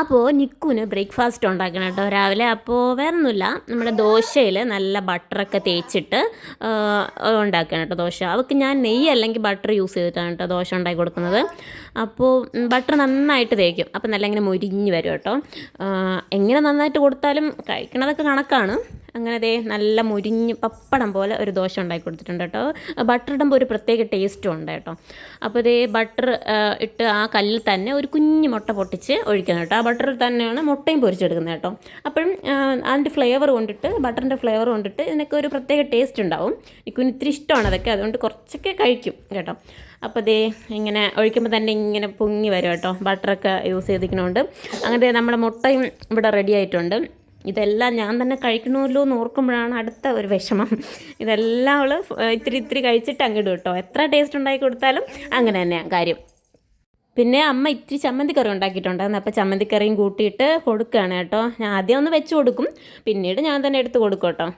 അപ്പോൾ നിക്കുന് ബ്രേക്ക്ഫാസ്റ്റ് ഉണ്ടാക്കണം കേട്ടോ രാവിലെ. അപ്പോൾ വേറെ ഒന്നുമില്ല നമ്മുടെ ദോശയിൽ നല്ല ബട്ടറൊക്കെ തേച്ചിട്ട് ഉണ്ടാക്കണം കേട്ടോ ദോശ. അവൾക്ക് ഞാൻ നെയ്യ് അല്ലെങ്കിൽ ബട്ടർ യൂസ് ചെയ്തിട്ടാണ് കേട്ടോ ദോശ ഉണ്ടാക്കി കൊടുക്കുന്നത്. അപ്പോൾ ബട്ടർ നന്നായിട്ട് തേക്കും. അപ്പോൾ നല്ല ഇങ്ങനെ മുരിഞ്ഞ് വരും കേട്ടോ. എങ്ങനെ നന്നായിട്ട് കൊടുത്താലും കഴിക്കണതൊക്കെ കണക്കാണ്. അങ്ങനെ ദേ നല്ല മുരിഞ്ഞ് പപ്പടം പോലെ ഒരു ദോശ ഉണ്ടാക്കി കൊടുത്തിട്ടുണ്ട് കേട്ടോ. ബട്ടർ ഇടുമ്പോൾ ഒരു പ്രത്യേക ടേസ്റ്റും ഉണ്ട് കേട്ടോ. അപ്പോൾ ഇതേ ബട്ടർ ഇട്ട് ആ കല്ലിൽ തന്നെ ഒരു കുഞ്ഞു മുട്ട പൊട്ടിച്ച് ഒഴിക്കുന്നത് കേട്ടോ. ആ ബട്ടറിൽ തന്നെയാണ് മുട്ടയും പൊരിച്ചെടുക്കുന്നത് കേട്ടോ. അപ്പോഴും അതിന്റെ ഫ്ലേവർ കൊണ്ടിട്ട് ബട്ടറിന്റെ ഫ്ലേവർ കൊണ്ടിട്ട് ഇതിനൊക്കെ ഒരു പ്രത്യേക ടേസ്റ്റ് ഉണ്ടാവും. എനിക്കും ഇത്തിരി ഇഷ്ടമാണ് അതൊക്കെ. അതുകൊണ്ട് കുറച്ചൊക്കെ കഴിക്കും കേട്ടോ. അപ്പോൾ ദേ ഇങ്ങനെ ഒഴിക്കുമ്പോൾ തന്നെ ഇങ്ങനെ പൊങ്ങി വരും കേട്ടോ. ബട്ടറൊക്കെ യൂസ് ചെയ്തിരിക്കണോണ്ട്. അങ്ങനെ നമ്മുടെ മുട്ടയും ഇവിടെ റെഡി ആയിട്ടുണ്ട്. ഇതെല്ലാം ഞാൻ തന്നെ കഴിക്കണമല്ലോ എന്ന് ഓർക്കുമ്പോഴാണ് അടുത്ത ഒരു വിഷമം. ഇതെല്ലാം അവൾ ഇത്തിരി ഇത്തിരി കഴിച്ചിട്ട് അങ്ങിടും കേട്ടോ എത്ര ടേസ്റ്റ് ഉണ്ടാക്കി കൊടുത്താലും അങ്ങനെ തന്നെയാണ് കാര്യം. പിന്നെ അമ്മ ഇത്തിരി ചമ്മന്തിക്കറി ഉണ്ടാക്കിയിട്ടുണ്ടായിരുന്നു. അപ്പോൾ ചമ്മന്തിക്കറിയും കൂട്ടിയിട്ട് കൊടുക്കുകയാണ് കേട്ടോ. ഞാൻ ആദ്യം ഒന്ന് വെച്ച് കൊടുക്കും. പിന്നീട് ഞാൻ തന്നെ എടുത്ത് കൊടുക്കും കേട്ടോ.